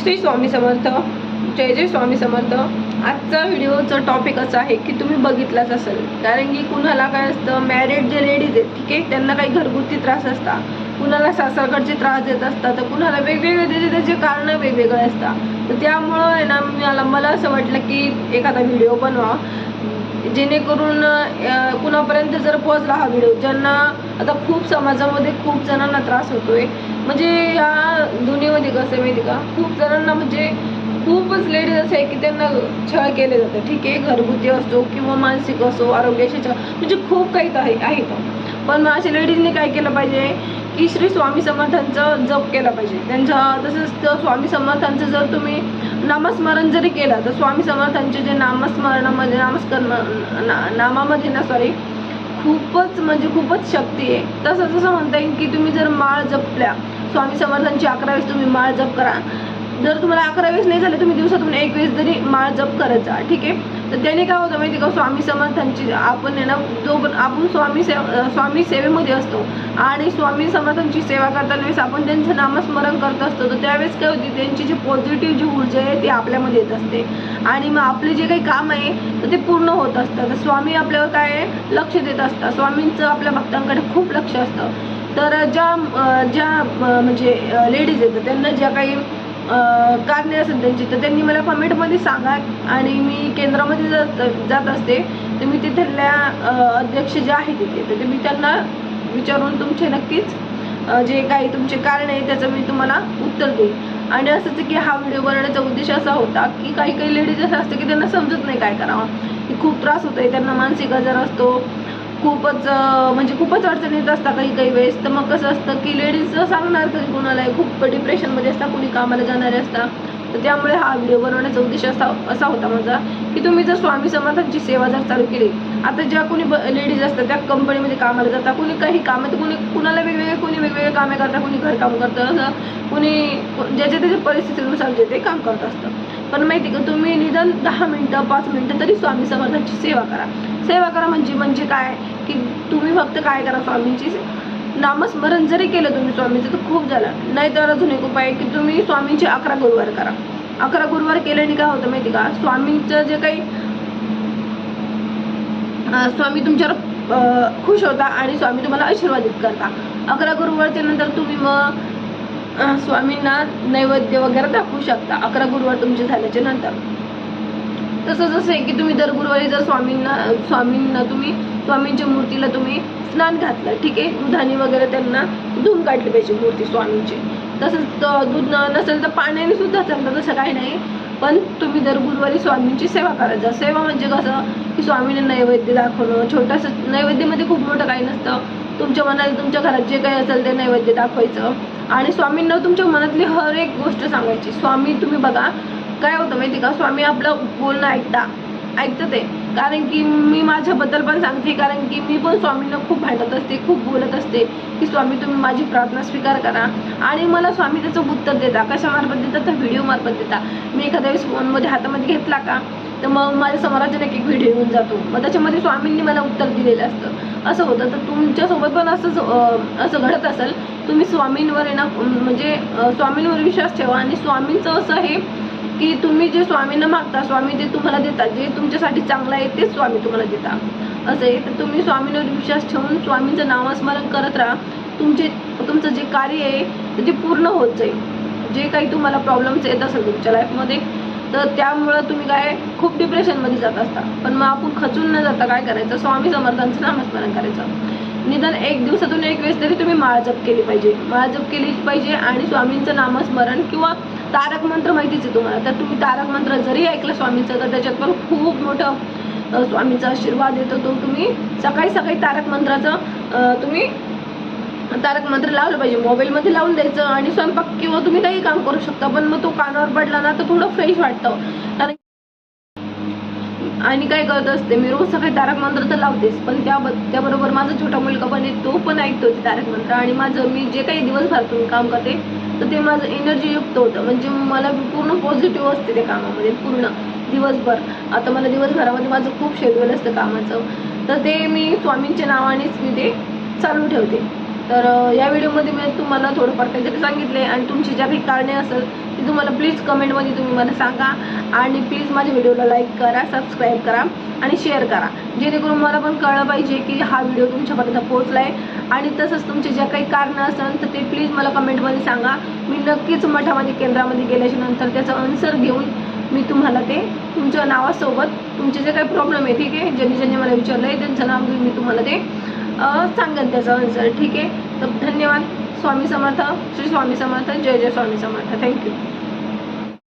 श्री स्वामी समर्थ. जय जय स्वामी समर्थ. आजचा व्हिडिओचा टॉपिक असा आहे की तुम्ही बघितलाच असेल. कारण की कुणाला काय असतं मॅरिड जे लेडीज आहेत ठीक आहे त्यांना काही घरगुती त्रास असतात कुणाला सासरकडचे त्रास देत असतात तर कुणाला वेगवेगळे त्याचे त्याचे कारणं वेगवेगळे असतात तर त्यामुळं आहे ना मला मला असं वाटलं की एखादा व्हिडिओ बनवा. जेणेकरून कुणापर्यंत जर पोहोचला हा व्हिडिओ ज्यांना आता खूप समाजामध्ये खूप जणांना त्रास होतोय म्हणजे या दुनियेमध्ये कसं आहे माहिती का? खूप जणांना म्हणजे खूपच लेडीज असे आहे की त्यांना छळ केले जातं ठीक आहे घरगुती असो किंवा मानसिक असो आरोग्याशी छळ म्हणजे खूप काही आहे आहे तो पण मग अशा लेडीजने काय केलं पाहिजे की श्री स्वामी समर्थांचा जप केला पाहिजे. त्यांच्या तसंच तर स्वामी समर्थांचं जर तुम्ही नामस्मरण जरी केलं तर स्वामी समर्थांचे जे नामस्मरणामध्ये नामस्कर ना नामामध्ये ना सॉरी खूपच म्हणजे खूपच शक्ती आहे. तसं जसं म्हणता येईल की तुम्ही जर माळ जपल्या स्वामी समर्थांची अकरा वेळेस तुम्ही माळ जप करा. जर तुम्हाला अकरा वेळेस नाही झाले तुम्ही दिवसातून एक वेळेस जरी माळ जप करत जा ठीक आहे? तर त्याने काय होतं माहिती का? स्वामी समर्थांची आपण आहे ना तो पण आपण स्वामी सेव स्वामी सेवेमध्ये असतो. आणि स्वामी समर्थांची सेवा करताना वेळेस आपण त्यांचं नामस्मरण करत असतो. तर त्यावेळेस काय होती? त्यांची जी पॉझिटिव्ह जी ऊर्जा आहे ती आपल्यामध्ये येत असते. आणि मग आपले जे काही काम आहे तर ते पूर्ण होत असतं. तर स्वामी आपल्यावर काय आहे? लक्ष देत असतात. स्वामींचं आपल्या भक्तांकडे खूप लक्ष असतं. तर ज्या ज्या म्हणजे लेडीज आहेत त्यांना ज्या काही कारणे असेल त्यांची तर त्यांनी मला कमेंटमध्ये सांगा आणि मी केंद्रामध्ये जात जात असते तर मी तिथल्या अध्यक्ष जे आहे तिथे तर ते मी त्यांना विचारून तुमचे नक्कीच जे काही तुमचे कारण आहे त्याचं मी तुम्हाला उत्तर देईन. आणि असंच की हा व्हिडिओ बनवण्याचा उद्देश असा होता की काही काही लेडीज असं असतं की त्यांना समजत नाही काय करावं. की खूप त्रास होतोय त्यांना मानसिक आजार असतो खूपच म्हणजे खूपच अडचण येत असतात काही काही वेळेस. तर मग कसं असतं की लेडीज सांगणार तरी कोणालाही खूप डिप्रेशनमध्ये असतात कुणी कामाला जाणारे असतात. तर त्यामुळे हा व्हिडिओ बनवण्याचा उद्देश असा असा होता माझा की तुम्ही जर स्वामी समर्थांची सेवा जर चालू केली आता ज्या कोणी लेडीज असतात त्या कंपनीमध्ये कामाला जातात कुणी काही कामं तर कुणी कुणाला वेगवेगळे कोणी वेगवेगळे कामे करतात कुणी घरकाम करतं असं कुणी ज्याच्या त्याच्या परिस्थितीनुसार जे ते काम करत असतं पण माहिती का तुम्ही निदान दहा मिनटं पाच मिनटं तरी स्वामी समर्थांची सेवा करा. सेवा करा म्हणजे म्हणजे काय? की तुम्ही फक्त काय करा स्वामींची नामस्मरण जरी केलं तुम्ही स्वामीचं तर खूप झालं. नाही तर अजून एक उपाय आहे की तुम्ही स्वामींचे अकरा गुरुवार करा. अकरा गुरुवार केल्याने काय होतं माहिती का? स्वामींचं जे काही स्वामी तुमच्यावर अं, खुश होता आणि स्वामी तुम्हाला आशीर्वादित करता. अकरा गुरुवारच्या नंतर तुम्ही मग स्वामींना नैवेद्य वगैरे दाखवू शकता. अकरा गुरुवार तुमचे झाल्याच्यानंतर. तसं जसं आहे की तुम्ही दर गुरुवारी जर स्वामींना स्वामींना तुम्ही स्वामींच्या मूर्तीला तुम्ही स्नान घातलं ठीक आहे? दुधाने वगैरे त्यांना धुवून काढली पाहिजे मूर्ती स्वामींची. तसंच दूध नसेल तर पाण्याने सुद्धा चालतं तसं काही नाही. पण तुम्ही दर गुरुवारी स्वामींची सेवा करायचा सेवा म्हणजे कसं की स्वामींना नैवेद्य दाखवणं छोटंसं नैवेद्यामध्ये खूप मोठं काही नसतं. तुमच्या मनात तुमच्या घरात जे काही असेल ते नैवेद्य दाखवायचं. आणि स्वामींना तुमच्या मनातली हर एक गोष्ट सांगायची. स्वामी तुम्ही बघा काय होतं माहिती का? स्वामी आपलं बोलणं ऐकता ऐकतं ते. कारण की मी माझ्याबद्दल पण सांगते कारण की मी पण स्वामींना खूप भांडत असते खूप बोलत असते की स्वामी तुम्ही माझी प्रार्थना स्वीकार करा. आणि मला स्वामी त्याचं उत्तर देता. कशामार्फत देता? तर व्हिडिओ मार्फत देता. मी एखाद्या वेळेस फोनमध्ये हातामध्ये घेतला का? तर मग माझ्यासमोर एक व्हिडिओ येऊन जातो. मग त्याच्यामध्ये स्वामींनी मला उत्तर दिलेलं असतं. असं होतं. तर तुमच्यासोबत पण असंच असं घडत असेल तुम्ही स्वामींवर आहे ना म्हणजे स्वामींवर विश्वास ठेवा आणि स्वामींचं असं आहे की तुम्ही जे स्वामींना मागता स्वामी ते तुम्हाला देतात जे तुमच्यासाठी चांगलं आहे तेच स्वामी तुम्हाला देतात. असं आहे. तर तुम्ही स्वामींवर विश्वास ठेवून स्वामींचं नामस्मरण करत राहा. तुमचे तुमचं जे कार्य आहे ते पूर्ण होत जाईल. जे काही तुम्हाला प्रॉब्लेम्स येत असेल तुमच्या लाईफमध्ये तर त्यामुळं तुम्ही काय खूप डिप्रेशनमध्ये जात असता. पण मग आपण खचून न जाता काय करायचं? स्वामी समर्थांचं नामस्मरण करायचं. निदान एक दिवसातून एक वेळेस तरी तुम्ही माळ जप केली पाहिजे. माळजप केली पाहिजे आणि स्वामींचं नामस्मरण किंवा तारक मंत्र माहितीच आहे तुम्हाला. तर तुम्ही तारक मंत्र जरी ऐकलं स्वामींचं तर त्याच्यात पण खूप मोठं स्वामींचा आशीर्वाद येतो. तो तुम्ही सकाळी सकाळी तारक मंत्राचं तुम्ही तारक मंत्र लावलं पाहिजे मोबाईलमध्ये लावून द्यायचं आणि स्वयंपाक किंवा तुम्ही काही काम करू शकता पण मग तो कानावर पडला ना तर थोडं फ्रेश वाटतं. कारण आणि काय करत असते मी रोज सकाळी तारक मंत्र तर लावतेच पण त्या त्याबरोबर माझा छोटा मुलगा पण आहे तो पण ऐकतो ते तारक मंत्र आणि माझं मी जे काही दिवसभरातून काम करते तर ते माझं एनर्जी युक्त होतं. म्हणजे मला पूर्ण पॉझिटिव्ह असते त्या कामामध्ये पूर्ण दिवसभर. आता मला दिवसभरामध्ये माझं खूप शेड्यूल असतं कामाचं. तर ते मी स्वामींच्या नावानेच मी ते चालू ठेवते. तर या व्हिडिओमध्ये मी तुम्हाला थोडंफार काहीतरी सांगितले आणि तुमची ज्या काही कारणे असेल ती तुम्हाला प्लीज कमेंटमध्ये तुम्ही मला सांगा. आणि प्लीज माझ्या व्हिडिओला लाईक करा सबस्क्राईब करा आणि शेअर करा. जेणेकरून मला पण कळलं पाहिजे की हा व्हिडिओ तुमच्यापर्यंत पोहोचला आहे आणि तसंच तुमचे ज्या काही कारणं असेल तर ते प्लीज मला कमेंटमध्ये सांगा. मी नक्कीच मठामध्ये केंद्रामध्ये गेल्याच्यानंतर त्याचं आन्सर घेऊन मी तुम्हाला ते तुमच्या नावासोबत तुमचे जे काही प्रॉब्लेम आहे ठीक आहे? ज्यांनी ज्यांनी मला विचारलं आहे त्यांचं नाव घेऊन मी तुम्हाला ते सांगेन त्याचा आन्सर ठीक आहे? तर धन्यवाद. स्वामी समर्थ. श्री स्वामी समर्थ. जय जय स्वामी समर्थ. थँक्यू